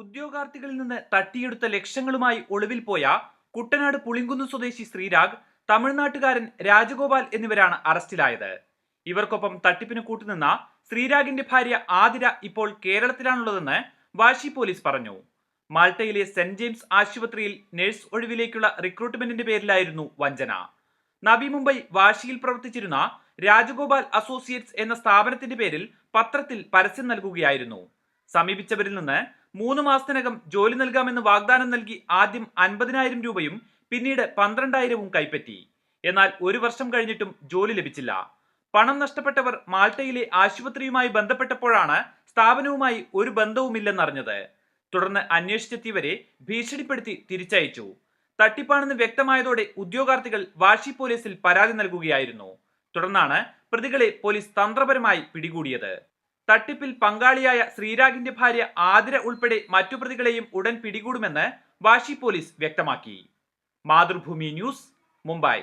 ഉദ്യോഗാർത്ഥികളിൽ നിന്ന് തട്ടിയെടുത്ത ലക്ഷങ്ങളുമായി ഒളിവിൽ പോയ കുട്ടനാട് പുളിങ്കുന്ന് സ്വദേശി ശ്രീരാഗ് തമിഴ്നാട്ടുകാരൻ രാജഗോപാൽ എന്നിവരാണ് അറസ്റ്റിലായത്. ഇവർക്കൊപ്പം തട്ടിപ്പിന് കൂട്ടുനിന്ന ശ്രീരാഗിന്റെ ഭാര്യ ആതിര ഇപ്പോൾ കേരളത്തിലാണുള്ളതെന്ന് വാശി പോലീസ് പറഞ്ഞു. മാൾട്ടയിലെ സെന്റ് ജെയിംസ് ആശുപത്രിയിൽ നഴ്സ് ഒഴിവിലേക്കുള്ള റിക്രൂട്ട്മെന്റിന്റെ പേരിലായിരുന്നു വഞ്ചന. നബി മുംബൈ വാശിയിൽ പ്രവർത്തിച്ചിരുന്ന രാജഗോപാൽ അസോസിയേറ്റ്സ് എന്ന സ്ഥാപനത്തിന്റെ പേരിൽ പത്രത്തിൽ പരസ്യം നൽകുകയായിരുന്നു. സമീപിച്ചവരിൽ നിന്ന് മൂന്ന് മാസത്തിനകം ജോലി നൽകാമെന്ന് വാഗ്ദാനം നൽകി ആദ്യം അൻപതിനായിരം രൂപയും പിന്നീട് പന്ത്രണ്ടായിരവും കൈപ്പറ്റി. എന്നാൽ ഒരു വർഷം കഴിഞ്ഞിട്ടും ജോലി ലഭിച്ചില്ല. പണം നഷ്ടപ്പെട്ടവർ മാൾട്ടയിലെ ആശുപത്രിയുമായി ബന്ധപ്പെട്ടപ്പോഴാണ് സ്ഥാപനവുമായി ഒരു ബന്ധവുമില്ലെന്നറിഞ്ഞത്. തുടർന്ന് അന്വേഷിച്ചെത്തിയവരെ ഭീഷണിപ്പെടുത്തി തിരിച്ചയച്ചു. തട്ടിപ്പാണെന്ന് വ്യക്തമായതോടെ ഉദ്യോഗാർത്ഥികൾ വാഷി പോലീസിൽ പരാതി നൽകുകയായിരുന്നു. തുടർന്നാണ് പ്രതികളെ പോലീസ് തന്ത്രപരമായി പിടികൂടിയത്. തട്ടിപ്പിൽ പങ്കാളിയായ ശ്രീരാഗിന്റെ ഭാര്യ ആതിര ഉൾപ്പെടെ മറ്റു പ്രതികളെയും ഉടൻ പിടികൂടുമെന്ന് വാഷി പോലീസ് വ്യക്തമാക്കി. മാതൃഭൂമി ന്യൂസ് മുംബൈ.